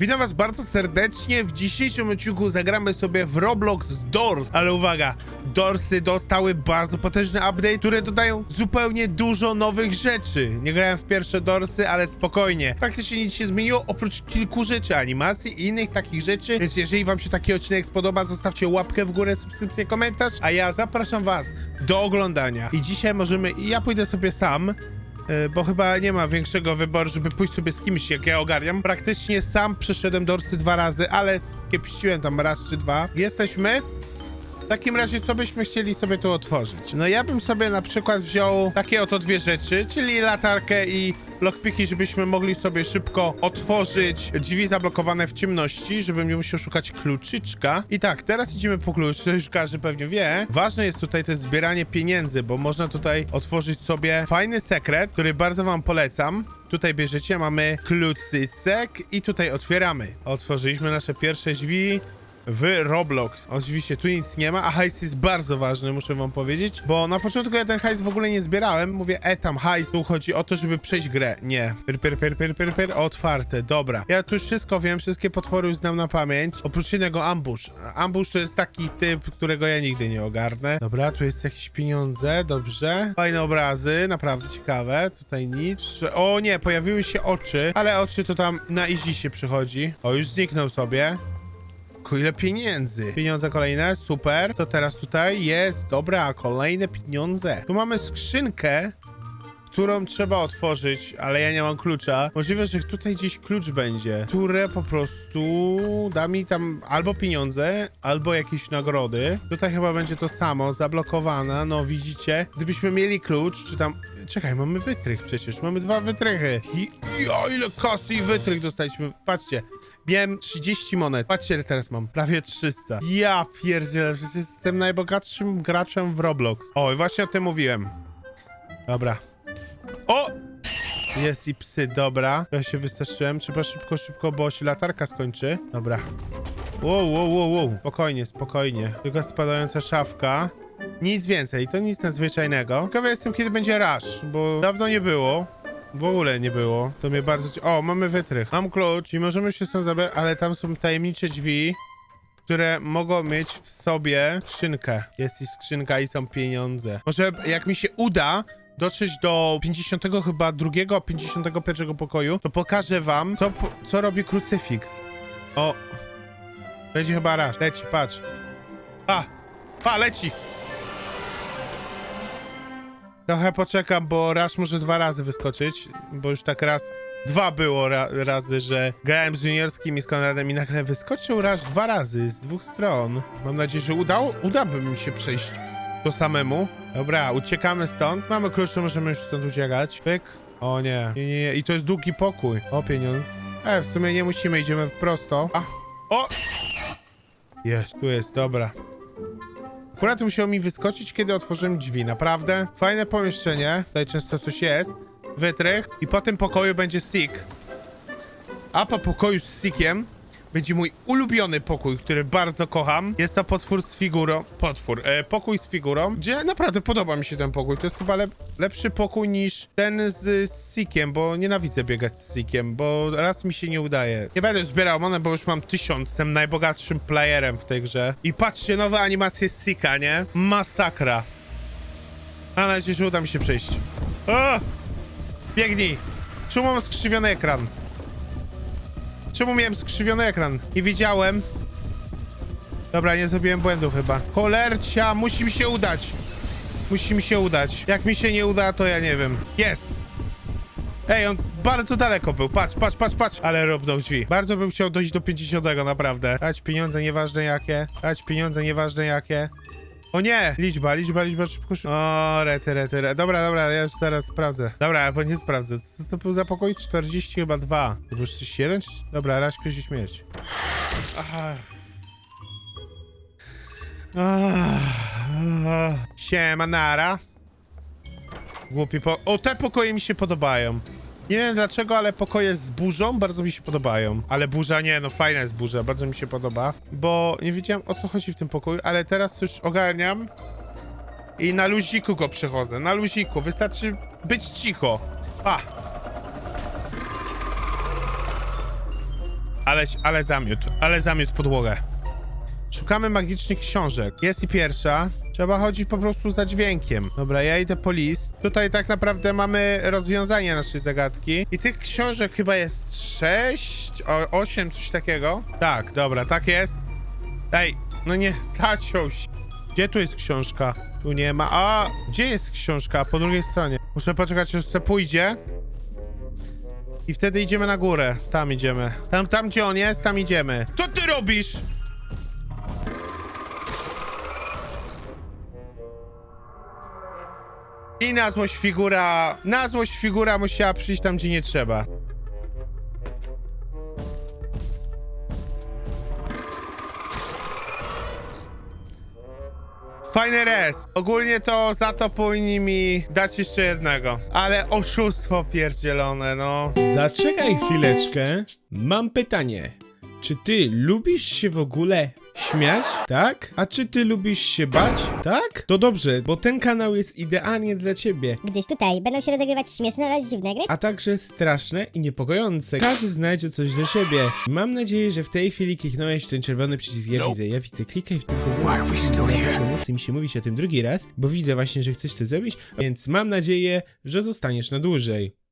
Witam was bardzo serdecznie. W dzisiejszym odcinku zagramy sobie w Roblox Doors. Ale uwaga, Doorsy dostały bardzo potężny update, które dodają zupełnie dużo nowych rzeczy. Nie grałem w pierwsze Doorsy, ale spokojnie. Praktycznie nic się zmieniło, oprócz kilku rzeczy, animacji i innych takich rzeczy. Więc jeżeli wam się taki odcinek spodoba, zostawcie łapkę w górę, subskrypcję, komentarz. A ja zapraszam was do oglądania. I dzisiaj możemy... Ja pójdę sobie sam. E, bo chyba nie ma większego wyboru, żeby pójść sobie z kimś, jak ja ogarniam. Praktycznie sam przeszedłem Dorsy dwa razy, ale skiepściłem tam raz czy dwa. Jesteśmy. W takim razie, co byśmy chcieli sobie tu otworzyć? No ja bym sobie na przykład wziął takie oto dwie rzeczy, czyli latarkę i lockpiki, żebyśmy mogli sobie szybko otworzyć drzwi zablokowane w ciemności, żebym nie musiał szukać kluczyczka. I tak, teraz idziemy po klucz, to już każdy pewnie wie. Ważne jest tutaj to zbieranie pieniędzy, bo można tutaj otworzyć sobie fajny sekret, który bardzo wam polecam. Tutaj bierzecie, mamy klucycek i tutaj otwieramy. Otworzyliśmy nasze pierwsze drzwi w Roblox. Oczywiście tu nic nie ma, a hajs jest bardzo ważny, muszę wam powiedzieć, bo na początku ja ten hajs w ogóle nie zbierałem. Mówię, e tam hajs, tu chodzi o to, żeby przejść grę. Nie. Per, per, per, per, per, per, otwarte, dobra. Ja tu już wszystko wiem, wszystkie potwory już znam na pamięć, oprócz jednego ambush. Ambush to jest taki typ, którego ja nigdy nie ogarnę. Dobra, tu jest jakieś pieniądze, dobrze. Fajne obrazy, naprawdę ciekawe. Tutaj nic. O nie, pojawiły się oczy, ale oczy to tam na easy się przychodzi. O, już zniknął sobie. Ile pieniędzy? Pieniądze kolejne, super. Co teraz tutaj jest? Dobra, kolejne pieniądze. Tu mamy skrzynkę, którą trzeba otworzyć, ale ja nie mam klucza. Możliwe, że tutaj gdzieś klucz będzie, które po prostu da mi tam albo pieniądze, albo jakieś nagrody. Tutaj chyba będzie to samo, zablokowana, no widzicie. Gdybyśmy mieli klucz, czy tam... Czekaj, mamy wytrych przecież, mamy dwa wytrychy. I, ile kasy i wytrych dostaliśmy. Patrzcie, Miałem 30 monet. Patrzcie, ile teraz mam. Prawie 300. Ja pierdzielę, przecież jestem najbogatszym graczem w Roblox. O, i właśnie o tym mówiłem. Dobra. O! Jest i psy, dobra. Ja się wystraszyłem. Trzeba szybko, szybko, bo się latarka skończy. Dobra. Wow, wow, wow, wow. Spokojnie, spokojnie. Tylko spadająca szafka. Nic więcej, to nic nadzwyczajnego. Ciekawy jestem, kiedy będzie rush, bo dawno nie było. W ogóle nie było. To mnie bardzo... O, mamy wytrych. Mam klucz i możemy się stąd zabrać, ale tam są tajemnicze drzwi, które mogą mieć w sobie skrzynkę. Jest i skrzynka i są pieniądze. Może jak mi się uda dotrzeć do 50 chyba drugiego, 51 pokoju, to pokażę wam, co, co robi krucyfiks. O, będzie chyba raz. Leci, patrz. Pa, pa, leci. Trochę poczekam, bo raz może dwa razy wyskoczyć, bo już tak raz, dwa było ra razy, że grałem z juniorskim i z Konradem i nagle wyskoczył raz dwa razy z dwóch stron. Mam nadzieję, że udało, uda by mi się przejść to samemu. Dobra, uciekamy stąd. Mamy klucz, to możemy już stąd uciekać. Pyk. O nie. nie, nie, nie. I to jest długi pokój. O, pieniądz. E, w sumie nie musimy, idziemy prosto. A. O! Jest, tu jest, dobra. Akurat musiał mi wyskoczyć, kiedy otworzyłem drzwi. Naprawdę fajne pomieszczenie. Tutaj często coś jest. Wytrych. I po tym pokoju będzie sik. A po pokoju z sikiem będzie mój ulubiony pokój, który bardzo kocham. Jest to potwór z figurą. Potwór. E, pokój z figurą, gdzie naprawdę podoba mi się ten pokój. To jest chyba lep lepszy pokój niż ten z, z sikiem, bo nienawidzę biegać z sikiem, bo raz mi się nie udaje. Nie będę zbierał monet, bo już mam tysiąc. Jestem najbogatszym playerem w tej grze. I patrzcie, nowe animacje z sika, nie? Masakra. Mam nadzieję, że uda mi się przejść. O! Biegnij! Czemu mam skrzywiony ekran? Czemu miałem skrzywiony ekran? Nie widziałem. Dobra, nie zrobiłem błędu chyba. Cholercia, musi mi się udać. Musi mi się udać. Jak mi się nie uda, to ja nie wiem. Jest! Ej, on bardzo daleko był. Patrz, patrz, patrz, patrz. Ale robnął drzwi. Bardzo bym chciał dojść do 50, naprawdę. Dać pieniądze, nieważne jakie. Dać pieniądze, nieważne jakie. O nie! Liczba, liczba, liczba, szybko, szybko. O, rety, rety, rety. Dobra, dobra, ja już zaraz sprawdzę. Dobra, albo nie sprawdzę. Co to był za pokój? 40 chyba 2. To był 31? czy- Dobra, raz się śmierć. Siema, nara. Głupi po... O, te pokoje mi się podobają. Nie wiem dlaczego, ale pokoje z burzą bardzo mi się podobają. Ale burza nie, no fajna jest burza, bardzo mi się podoba. Bo nie wiedziałem o co chodzi w tym pokoju, ale teraz już ogarniam. I na luziku go przechodzę, na luziku. Wystarczy być cicho. Pa! Ale, ale zamiótł, ale zamiótł podłogę. Szukamy magicznych książek. Jest i pierwsza. Trzeba chodzić po prostu za dźwiękiem. Dobra, ja idę po list. Tutaj tak naprawdę mamy rozwiązanie naszej zagadki. I tych książek chyba jest sześć, o, osiem, coś takiego. Tak, dobra, tak jest. Ej, no nie, zaciął się. Gdzie tu jest książka? Tu nie ma. A, gdzie jest książka? Po drugiej stronie. Muszę poczekać, aż se pójdzie. I wtedy idziemy na górę. Tam idziemy. Tam, tam gdzie on jest, tam idziemy. Co ty robisz? I na złość figura... Na złość figura musiała przyjść tam, gdzie nie trzeba. Fajny res. Ogólnie to za to powinni mi dać jeszcze jednego. Ale oszustwo pierdzielone, no. Zaczekaj chwileczkę. Mam pytanie. Czy ty lubisz się w ogóle śmiać? Tak? A czy ty lubisz się bać? Tak? To dobrze, bo ten kanał jest idealnie dla ciebie. Gdyż tutaj będą się rozegrywać śmieszne oraz dziwne gry, A także straszne i niepokojące. Każdy znajdzie coś dla siebie. Mam nadzieję, że w tej chwili kliknąłeś w ten czerwony przycisk. Ja widzę, ja widzę. Klikaj w Nie chce mi się mówić o tym drugi raz, bo widzę właśnie, że chcesz to zrobić, więc mam nadzieję, że zostaniesz na dłużej.